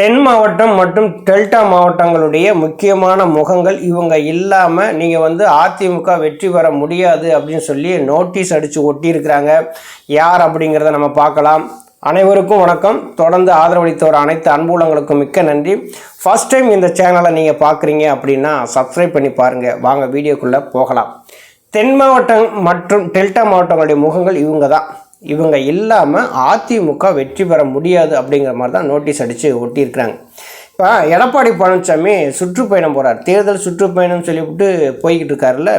தென் மாவட்டம் மற்றும் டெல்டா மாவட்டங்களுடைய முக்கியமான முகங்கள் இவங்க இல்லாமல் நீங்கள் வந்து அதிமுக வெற்றி பெற முடியாது அப்படின்னு சொல்லி நோட்டீஸ் அடித்து ஒட்டியிருக்கிறாங்க. யார் அப்படிங்கிறத நம்ம பார்க்கலாம். அனைவருக்கும் வணக்கம். தொடர்ந்து ஆதரவளித்தவர் அனைத்து அன்புலங்களுக்கும் மிக்க நன்றி. ஃபர்ஸ்ட் டைம் இந்த சேனலை நீங்கள் பார்க்குறீங்க அப்படின்னா சப்ஸ்கிரைப் பண்ணி பாருங்கள் வாங்க வீடியோக்குள்ளே போகலாம். தென் மாவட்டம் மற்றும் டெல்டா மாவட்டங்களுடைய முகங்கள் இவங்க தான் இவங்க இல்லாமல் அதிமுக வெற்றி பெற முடியாது அப்படிங்கிற மாதிரி தான் நோட்டீஸ் அடித்து ஒட்டியிருக்கிறாங்க. இப்போ எடப்பாடி பழனிசாமி சுற்றுப்பயணம் போகிறார் தேர்தல் சுற்றுப்பயணம் சொல்லிவிட்டு போய்கிட்டு இருக்காருல்ல.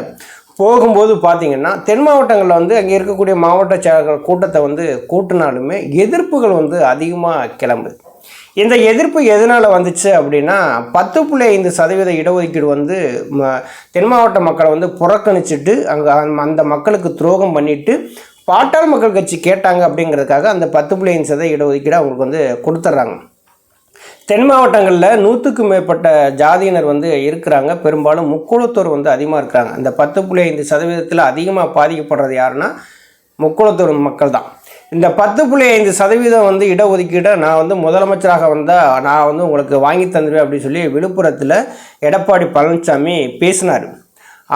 போகும்போது பார்த்திங்கன்னா தென் மாவட்டங்களில் வந்து அங்கே இருக்கக்கூடிய மாவட்ட செயலர்கள் கூட்டத்தை வந்து கூட்டினாலுமே எதிர்ப்புகள் வந்து அதிகமாக கிளம்புது. இந்த எதிர்ப்பு எதனால் வந்துச்சு அப்படின்னா பத்து புள்ளி ஐந்து சதவீத இடஒதுக்கீடு வந்து ம தென் மாவட்ட மக்களை வந்து புறக்கணிச்சிட்டு அங்கே அந்த மக்களுக்கு துரோகம் பண்ணிட்டு பாட்டாள் மக்கள் கட்சி கேட்டாங்க அப்படிங்கிறதுக்காக அந்த பத்து புள்ளி ஐந்து சதவீத இடஒதுக்கீடு அவங்களுக்கு வந்து கொடுத்துட்றாங்க தென் மாவட்டங்களில் நூற்றுக்கும் மேற்பட்ட ஜாதியினர் வந்து இருக்கிறாங்க. பெரும்பாலும் முக்குளத்தோர் வந்து அதிகமாக இருக்கிறாங்க. அந்த பத்து புள்ளி ஐந்து சதவீதத்தில் அதிகமாக பாதிக்கப்படுறது யாருன்னா முக்குளத்தோர் மக்கள் தான் இந்த பத்து புள்ளி ஐந்து சதவீதம் வந்து இடஒதுக்கீடை நான் வந்து முதலமைச்சராக வந்தால் நான் வந்து உங்களுக்கு வாங்கி தந்துடுவேன் அப்படின்னு சொல்லி விழுப்புரத்தில் எடப்பாடி பழனிசாமி பேசினார்.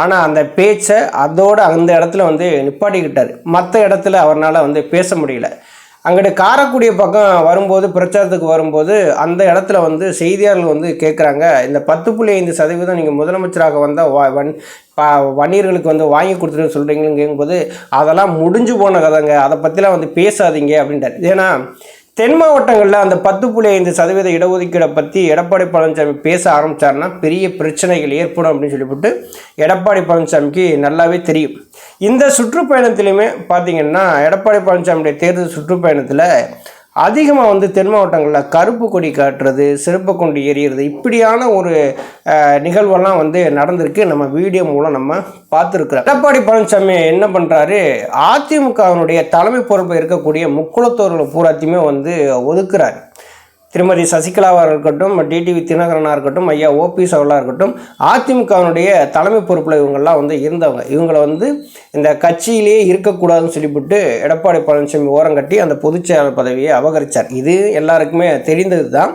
ஆனால் அந்த பேச்சை அதோடு அந்த இடத்துல வந்து நிப்பாட்டிக்கிட்டார். மற்ற இடத்துல அவரால் வந்து பேச முடியல. அங்கிட்டு காரக்குடி பக்கம் வரும்போது பிரச்சாரத்துக்கு வரும்போது அந்த இடத்துல வந்து செய்தியாளர்கள் வந்து கேட்குறாங்க இந்த பத்து புள்ளி ஐந்து சதவீதம் நீங்கள் முதலமைச்சராக வந்தால் வா வன் பா வன்னியர்களுக்கு வந்து வாங்கி கொடுத்துருன்னு சொல்கிறீங்கன்னு கேட்கும்போது அதெல்லாம் முடிஞ்சு போன கதைங்க. அதை பற்றிலாம் வந்து பேசாதீங்க அப்படின்ட்டார். ஏன்னா தென் மாவட்டங்களில் அந்த பத்து புள்ளி ஐந்து சதவீத இடஒதுக்கீடை பற்றி எடப்பாடி பழனிசாமி பேச ஆரம்பித்தாருன்னா பெரிய பிரச்சனைகள் ஏற்படும் அப்படின்னு சொல்லிவிட்டு எடப்பாடி பழனிசாமிக்கு நல்லாவே தெரியும். இந்த சுற்றுப்பயணத்திலையுமே பார்த்தீங்கன்னா எடப்பாடி பழனிசாமியுடைய தேர்தல் சுற்றுப்பயணத்தில் அதிகமாக வந்து தென் மாவட்டங்களில் கருப்பு கொடி காட்டுறது சிறப்பு கொண்டு எறிகிறது இப்படியான ஒரு நிகழ்வெல்லாம் வந்து நடந்திருக்கு. நம்ம வீடியோ மூலம் நம்ம பார்த்துருக்குறோம். எடப்பாடி பழனிசாமி என்ன பண்ணுறாரு அதிமுகவினுடைய தலைமை பொறுப்பு இருக்கக்கூடிய முக்குளத்தோர்கள் பூராத்தையுமே வந்து ஒதுக்குறாரு. திருமதி சசிகலாவாக இருக்கட்டும் டிடிவி தினகரனாக இருக்கட்டும் ஐயா ஓபிஎஸ் அவர்களாக இருக்கட்டும் அதிமுகவினுடைய தலைமை பொறுப்பில் இவங்கெல்லாம் வந்து இருந்தவங்க. இவங்களை வந்து இந்த கட்சியிலேயே இருக்கக்கூடாதுன்னு சொல்லிவிட்டு எடப்பாடி பழனிசாமி ஓரங்கட்டி அந்த பொதுச் செயலாளர் பதவியை அபகரித்தார் இது எல்லாருக்குமே தெரிந்தது தான்.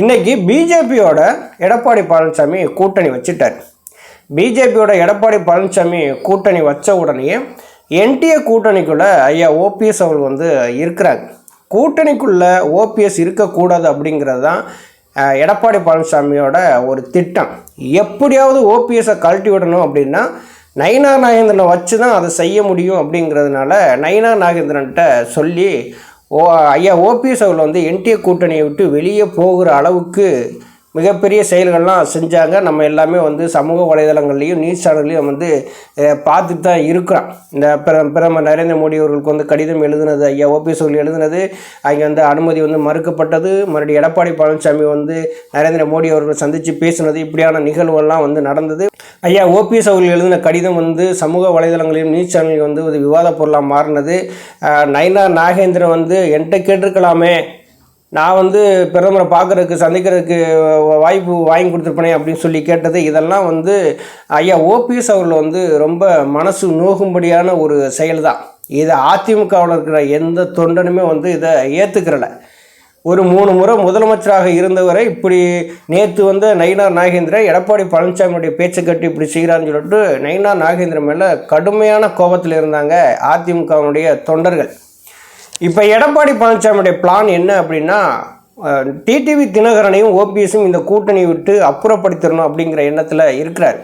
இன்றைக்கி பிஜேபியோட எடப்பாடி பழனிசாமி கூட்டணி வச்சுட்டார். பிஜேபியோட எடப்பாடி பழனிசாமி கூட்டணி வச்ச உடனே என்டிஏ கூட்டணிக்குள்ளே ஐயா ஓபிஎஸ் அவர்கள் வந்து இருக்கிறாங்க கூட்டணிக்குள்ளே ஓபிஎஸ் இருக்கக்கூடாது அப்படிங்கிறது தான் எடப்பாடி பழனிசாமியோட ஒரு திட்டம். எப்படியாவது ஓபிஎஸை கழட்டி விடணும் அப்படின்னா நயினா நாகேந்திரனை வச்சு தான் அதை செய்ய முடியும் அப்படிங்கிறதுனால நயினா நாகேந்திரன்கிட்ட சொல்லி ஓ ஐயா ஓபிஎஸ் அவர்கள் வந்து என்டிஏ கூட்டணியை விட்டு வெளியே போகிற அளவுக்கு மிகப்பெரிய செயல்கள்லாம் செஞ்சாங்க. நம்ம எல்லாமே வந்து சமூக வலைதளங்கள்லேயும் நியூஸ் சேனல்லையும் வந்து பார்த்துட்டு தான் இருக்கிறோம். இந்த பிர பிரதமர் நரேந்திர மோடி அவர்களுக்கு வந்து கடிதம் எழுதுனது ஐயா ஓபிஎஸ் அவர்கள் எழுதுனது. அங்கே வந்து அனுமதி வந்து மறுக்கப்பட்டது. மறுபடியும் எடப்பாடி பழனிசாமி வந்து நரேந்திர மோடி அவர்கள் சந்தித்து பேசினது. இப்படியான நிகழ்வுகள்லாம் வந்து நடந்தது. ஐயா ஓபிஎஸ் அவர்கள் எழுதின கடிதம் வந்து சமூக வலைதளங்களிலும் நியூஸ் சேனலில் வந்து ஒரு விவாத பொருளாக மாறினது. நயனா நாகேந்திரன் வந்து என்கிட்ட கேட்டிருக்கலாமே. நான் வந்து பிரதமரை பார்க்குறதுக்கு சந்திக்கிறதுக்கு வாய்ப்பு வாங்கி கொடுத்துருப்பேனே அப்படின்னு சொல்லி கேட்டது இதெல்லாம் வந்து ஐயா ஓபிஎஸ் அவர்கள் வந்து ரொம்ப மனசு நோகும்படியான ஒரு செயல் தான் இதை அதிமுகவில் இருக்கிற எந்த தொண்டனுமே வந்து இதை ஏற்றுக்கிறல ஒரு மூணு முறை முதலமைச்சராக இருந்தவரை இப்படி நேற்று வந்து நயினார் நாகேந்திரன் எடப்பாடி பழனிசாமியுடைய பேச்சை கட்டி இப்படி செய்கிறான்னு சொல்லிட்டு நயினார் நாகேந்திரன் மேலே கடுமையான கோபத்தில் இருந்தாங்க அதிமுகவினுடைய தொண்டர்கள். இப்போ எடப்பாடி பழனிசாமியுடைய பிளான் என்ன அப்படின்னா டிடிவி தினகரனையும் ஓபிஎஸும் இந்த கூட்டணியை விட்டு அப்புறப்படுத்திடணும் அப்படிங்கிற எண்ணத்தில் இருக்கிறார்.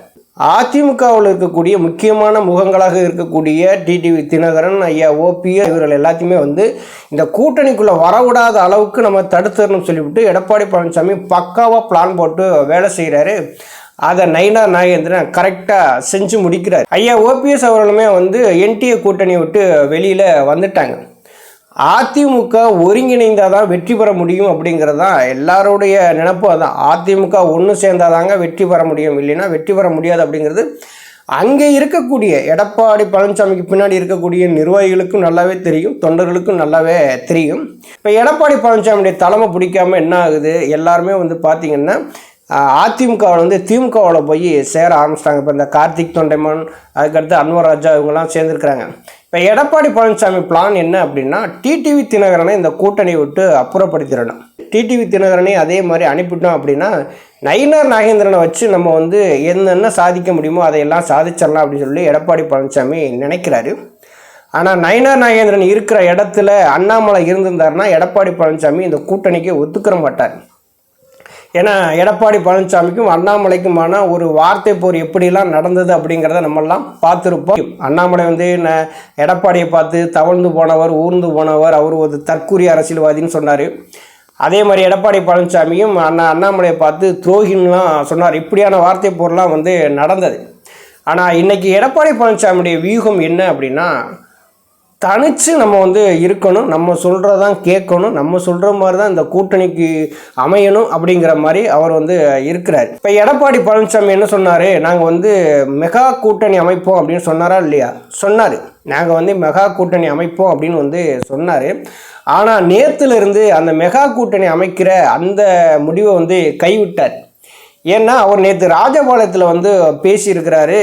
அதிமுகவில் இருக்கக்கூடிய முக்கியமான முகங்களாக இருக்கக்கூடிய டிடிவி தினகரன் ஐயா ஓபிஎஸ் இவர்கள் எல்லாத்தையுமே வந்து இந்த கூட்டணிக்குள்ளே வரவிடாத அளவுக்கு நம்ம தடுத்துடணும்னு சொல்லிவிட்டு எடப்பாடி பழனிசாமி பக்காவாக பிளான் போட்டு வேலை செய்கிறாரு அதை நைனா நாகேந்திரன் கரெக்டாக செஞ்சு முடிக்கிறார். ஐயா ஓபிஎஸ் அவர்களுமே வந்து என்டிஏ கூட்டணியை விட்டு வெளியில் வந்துட்டாங்க. அதிமுக ஒருங்கிணைந்தால் தான் வெற்றி பெற முடியும் அப்படிங்கிறது தான் எல்லாருடைய நினப்பும் அதான். அதிமுக ஒன்று சேர்ந்தாதாங்க வெற்றி பெற முடியும். இல்லைன்னா வெற்றி பெற முடியாது அப்படிங்கிறது அங்கே இருக்கக்கூடிய எடப்பாடி பழனிசாமிக்கு பின்னாடி இருக்கக்கூடிய நிர்வாகிகளுக்கும் நல்லாவே தெரியும். தொண்டர்களுக்கும் நல்லாவே தெரியும். இப்போ எடப்பாடி பழனிசாமியுடைய தலைமை பிடிக்காம என்ன ஆகுது? எல்லாருமே வந்து பார்த்திங்கன்னா அதிமுகவில் வந்து திமுகவில் போய் சேர ஆரம்பிச்சிட்டாங்க. இப்போ இந்த கார்த்திக் தொண்டைமான் அதுக்கடுத்து அன்வர் ராஜா இவங்கெல்லாம் சேர்ந்துருக்குறாங்க. இப்போ எடப்பாடி பழனிசாமி பிளான் என்ன அப்படின்னா டிடிவி தினகரனை இந்த கூட்டணியை விட்டு அப்புறப்படுத்திடணும். டிடிவி தினகரனை அதே மாதிரி அனுப்பிட்டோம் அப்படின்னா நயினார் நாகேந்திரனை வச்சு நம்ம வந்து என்னென்ன சாதிக்க முடியுமோ அதையெல்லாம் சாதிச்சிடலாம் அப்படின்னு சொல்லி எடப்பாடி பழனிசாமி நினைக்கிறாரு. ஆனால் நயினார் நாகேந்திரன் இருக்கிற இடத்துல அண்ணாமலை இருந்திருந்தாருன்னா எடப்பாடி பழனிசாமி இந்த கூட்டணிக்கு ஒத்துக்கிற மாட்டார். ஏன்னா எடப்பாடி பழனிசாமிக்கும் அண்ணாமலைக்குமான ஒரு வார்த்தை போர் எப்படிலாம் நடந்தது அப்படிங்கிறத நம்மெல்லாம் பார்த்துருப்போம். அண்ணாமலை வந்து எடப்பாடியை பார்த்து தவழ்ந்து போனவர் ஊர்ந்து போனவர் அவர் ஒரு தற்கூரி அரசியல்வாதின்னு சொன்னார். அதே மாதிரி எடப்பாடி பழனிசாமியும் அண்ணா அண்ணாமலையை பார்த்து துரோகின்லாம் சொன்னார். இப்படியான வார்த்தை போர்லாம் வந்து நடந்தது. ஆனால் இன்றைக்கி எடப்பாடி பழனிசாமியுடைய வியூகம் என்ன அப்படின்னா தனித்து நம்ம வந்து இருக்கணும். நம்ம சொல்கிறதான் கேட்கணும். நம்ம சொல்கிற மாதிரி தான் இந்த கூட்டணிக்கு அமையணும் அப்படிங்கிற மாதிரி அவர் வந்து இருக்கிறார். இப்போ எடப்பாடி பழனிசாமி என்ன சொன்னார்? நாங்கள் வந்து மெகா கூட்டணி அமைப்போம் அப்படின்னு சொன்னாரா இல்லையா? சொன்னார். நாங்கள் வந்து மெகா கூட்டணி அமைப்போம் அப்படின்னு வந்து சொன்னார். ஆனால் நேற்றுலேருந்து அந்த மெகா கூட்டணி அமைக்கிற அந்த முடிவை வந்து கைவிட்டார். ஏன்னா அவர் நேற்று ராஜபாளையத்தில் வந்து பேசியிருக்கிறாரு.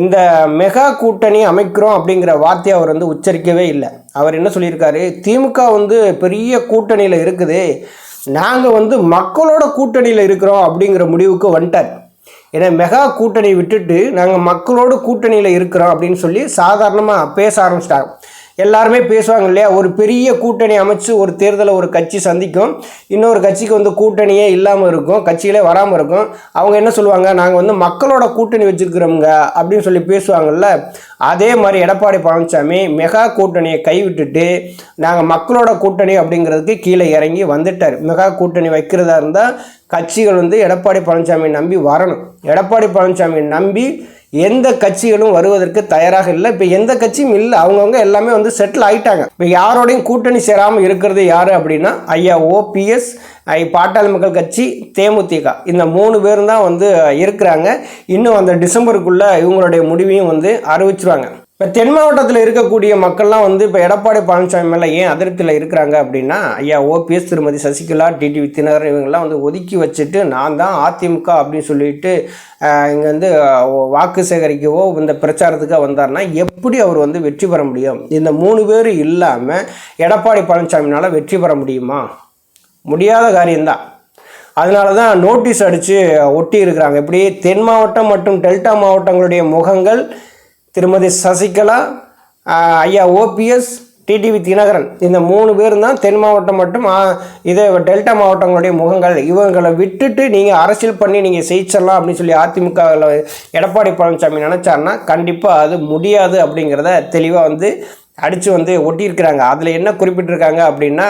இந்த மெகா கூட்டணி அமைக்கிறோம் அப்படிங்கிற வார்த்தையை அவர் வந்து உச்சரிக்கவே இல்லை. அவர் என்ன சொல்லியிருக்காரு? திமுக வந்து பெரிய கூட்டணியில் இருக்குது. நாங்கள் வந்து மக்களோட கூட்டணியில் இருக்கிறோம் அப்படிங்கிற முடிவுக்கு வந்துட்டார். ஏன்னா மெகா கூட்டணி விட்டுட்டு நாங்கள் மக்களோட கூட்டணியில் இருக்கிறோம் அப்படின்னு சொல்லி சாதாரணமாக பேச ஆரம்பிச்சிட்டாங்க. எல்லாருமே பேசுவாங்க இல்லையா? ஒரு பெரிய கூட்டணி அமைச்சு ஒரு தேர்தலை ஒரு கட்சி சந்திக்கும். இன்னொரு கட்சிக்கு வந்து கூட்டணியே இல்லாமல் இருக்கும். கட்சிகளே வராமல் இருக்கும். அவங்க என்ன சொல்லுவாங்க? நாங்கள் வந்து மக்களோட கூட்டணி வச்சுருக்கிறோங்க அப்படின்னு சொல்லி பேசுவாங்கல்ல? அதே மாதிரி எடப்பாடி பழனிசாமி மெகா கூட்டணியை கைவிட்டுட்டு நாங்கள் மக்களோட கூட்டணி அப்படிங்கிறதுக்கு கீழே இறங்கி வந்துட்டார். மெகா கூட்டணி வைக்கிறதா இருந்தால் கட்சிகள் வந்து எடப்பாடி பழனிசாமியை நம்பி வரணும். எடப்பாடி பழனிசாமி நம்பி எந்த கட்சிகளும் வருவதற்கு தயாராக இல்லை. இப்போ எந்த கட்சியும் இல்லை. அவங்கவுங்க எல்லாமே வந்து செட்டில் ஆகிட்டாங்க இப்போ யாரோடையும் கூட்டணி சேராமல் இருக்கிறது யார் அப்படின்னா ஐயா ஓபிஎஸ் ஐ பாட்டாளி மக்கள் கட்சி தேமுதிக. இந்த மூணு பேரும் தான் வந்து இருக்கிறாங்க. இன்னும் அந்த டிசம்பருக்குள்ளே இவங்களுடைய முடிவையும் வந்து அறிவிச்சிருவாங்க. இப்போ தென் மாவட்டத்தில் இருக்கக்கூடிய மக்கள்லாம் வந்து இப்போ எடப்பாடி பழனிசாமி மேலே ஏன் அதிருப்தியில் இருக்கிறாங்க அப்படின்னா ஐயா ஓபிஎஸ் திருமதி சசிகலா டிடிவி தினகரன் இவங்கெல்லாம் வந்து ஒதுக்கி வச்சுட்டு நான் தான் அதிமுக அப்படின்னு சொல்லிட்டு இங்கே வந்து வாக்கு சேகரிக்கவோ இந்த பிரச்சாரத்துக்காக வந்தார்னா எப்படி அவர் வந்து வெற்றி பெற முடியும்? இந்த மூணு பேர் இல்லாமல் எடப்பாடி பழனிசாமினால் வெற்றி பெற முடியுமா? முடியாத காரியம்தான். அதனால தான் நோட்டீஸ் அடித்து ஒட்டி இருக்கிறாங்க. இப்படி தென் மாவட்டம் மற்றும் டெல்டா மாவட்டங்களுடைய முகங்கள் திருமதி சசிகலா ஐயா ஓபிஎஸ் டிடிவி தினகரன். இந்த மூணு பேர் தான் தென் மாவட்டம் மட்டும் இதே டெல்டா மாவட்டங்களுடைய முகங்கள். இவங்களை விட்டுட்டு நீங்கள் அரசியல் பண்ணி நீங்கள் ஜெயிச்சிடலாம் அப்படின்னு சொல்லி அதிமுக எடப்பாடி பழனிசாமி நினச்சாருன்னா கண்டிப்பாக அது முடியாது அப்படிங்கிறத தெளிவாக வந்து அடித்து வந்து ஒட்டியிருக்கிறாங்க. அதில் என்ன குறிப்பிட்டிருக்காங்க அப்படின்னா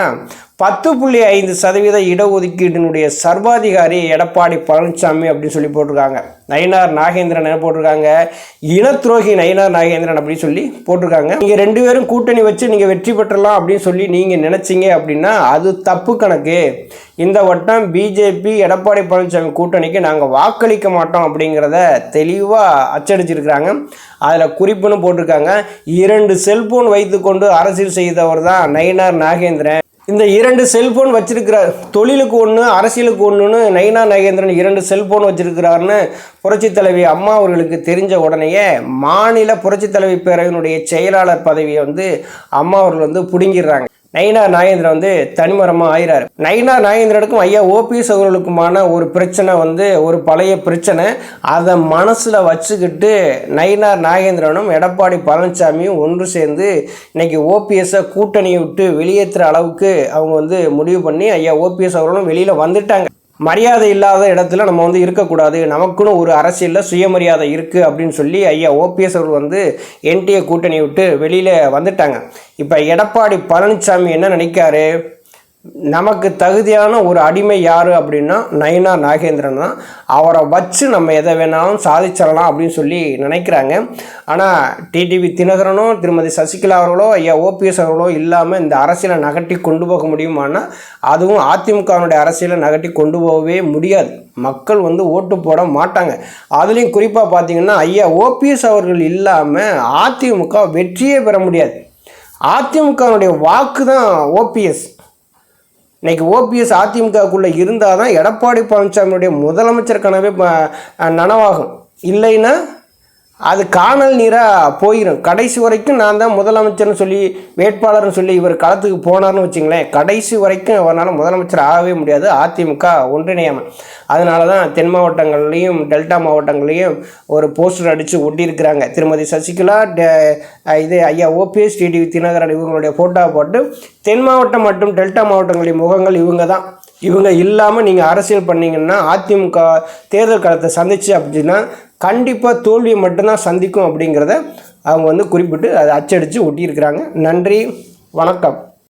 பத்து புள்ளி ஐந்து சதவீத இடஒதுக்கீட்டினுடைய சர்வாதிகாரி எடப்பாடி பழனிசாமி அப்படின்னு சொல்லி போட்டிருக்காங்க. நயினார் நாகேந்திரன் என்ன போட்டிருக்காங்க? இனத்துரோகி நயினார் நாகேந்திரன் அப்படின்னு சொல்லி போட்டிருக்காங்க. நீங்கள் ரெண்டு பேரும் கூட்டணி வச்சு நீங்கள் வெற்றி பெற்றலாம் அப்படின்னு சொல்லி நீங்கள் நினச்சிங்க அப்படின்னா அது தப்பு கணக்கு. இந்த வட்டம் பிஜேபி எடப்பாடி பழனிசாமி கூட்டணிக்கு நாங்கள் வாக்களிக்க மாட்டோம் அப்படிங்கிறத தெளிவாக அச்சடிச்சிருக்கிறாங்க. அதில் குறிப்புன்னு போட்டிருக்காங்க. இரண்டு செல்போன் வைத்துக்கொண்டு அரசியல் செய்தவர் தான் நயினார் நாகேந்திரன். இந்த இரண்டு செல்ஃபோன் வச்சிருக்கிற தொழிலுக்கு ஒன்று அரசியலுக்கு ஒன்றுன்னு நைனா நகேந்திரன் இரண்டு செல்ஃபோன் வச்சிருக்கிறாருன்னு புரட்சி தலைவி அம்மா அவர்களுக்கு தெரிஞ்ச உடனேயே மாநில புரட்சி தலைவி பேரவையினுடைய செயலாளர் பதவியை வந்து அம்மா அவர்கள் வந்து பிடுங்கிடுறாங்க. நயினா நாகேந்திரன் வந்து தனிமரமாக ஆயிறாரு. நயினா நாகேந்திரனுக்கும் ஐயா ஓபிஎஸ் அவர்களுக்குமான ஒரு பிரச்சனை வந்து ஒரு பழைய பிரச்சனை. அதை மனசில் வச்சுக்கிட்டு நயினார் நாகேந்திரனும் எடப்பாடி பழனிசாமியும் ஒன்று சேர்ந்து இன்னைக்கு ஓபிஎஸ்ஸை கூட்டணியை விட்டு வெளியேற்றுற அளவுக்கு அவங்க வந்து முடிவு பண்ணி ஐயா ஓபிஎஸ் அவர்களும் வெளியில் வந்துட்டாங்க. மரியாதை இல்லாத இடத்துல நம்ம வந்து இருக்கக்கூடாது. நமக்குன்னு ஒரு அரசியலில் சுயமரியாதை இருக்குது அப்படின்னு சொல்லி ஐயா ஓபிஎஸ் அவர்கள் வந்து என்டிஏ கூட்டணி விட்டு வெளியில் வந்துட்டாங்க. இப்போ எடப்பாடி பழனிசாமி என்ன நினைக்காரு? நமக்கு தகுதியான ஒரு அடிமை யார் அப்படின்னா நயனா நாகேந்திரன் தான். அவரை வச்சு நம்ம எதை வேணாலும் சாதிச்சிடலாம் அப்படின்னு சொல்லி நினைக்கிறாங்க. ஆனால் டிடிவி தினகரனோ திருமதி சசிகலா அவர்களோ ஐயா ஓபிஎஸ் அவர்களோ இல்லாமல் இந்த அரசியலை நகட்டி கொண்டு போக முடியுமானா அதுவும் அதிமுகவினுடைய அரசியலை நகட்டி கொண்டு போகவே முடியாது. மக்கள் வந்து ஓட்டு போட மாட்டாங்க. அதுலேயும் குறிப்பாக பார்த்தீங்கன்னா ஐயா ஓபிஎஸ் அவர்கள் இல்லாமல் அதிமுக வெற்றியே பெற முடியாது. அதிமுகவினுடைய வாக்கு தான் ஓபிஎஸ் இன்றைக்கி ஓபிஎஸ் அதிமுகக்குள்ளே இருந்தால் தான் எடப்பாடி பழனிசாமியுடைய முதலமைச்சர் கனவே நனவாகும். இல்லைன்னா அது காணல் நீராக போயிடும் கடைசி வரைக்கும் நான் தான் முதலமைச்சர்னு சொல்லி வேட்பாளர்னு சொல்லி இவர் களத்துக்கு போனார்னு வச்சுங்களேன். கடைசி வரைக்கும் அவரால் முதலமைச்சர் ஆகவே முடியாது. அதிமுக ஒன்றிணையாமல் அதனால தான் தென் மாவட்டங்கள்லேயும் டெல்டா மாவட்டங்கள்லேயும் ஒரு போஸ்டர் அடித்து ஒட்டியிருக்கிறாங்க. திருமதி சசிகலா இது ஐயா ஓபிஎஸ் டிடிவி தினகரன் இவங்களுடைய ஃபோட்டோ போட்டு தென் மாவட்டம் மற்றும் டெல்டா மாவட்டங்களின் முகங்கள் இவங்க தான் இவங்க இல்லாமல் நீங்கள் அரசியல் பண்ணீங்கன்னா அதிமுக தேர்தல் காலத்தை சந்திச்சு அப்படின்னா கண்டிப்பாக தோல்வியை மட்டும்தான் சந்திக்கும் அப்படிங்கிறத அவங்க வந்து குறிப்பிட்டு அதை அச்சடித்து ஒட்டியிருக்கிறாங்க. நன்றி வணக்கம்.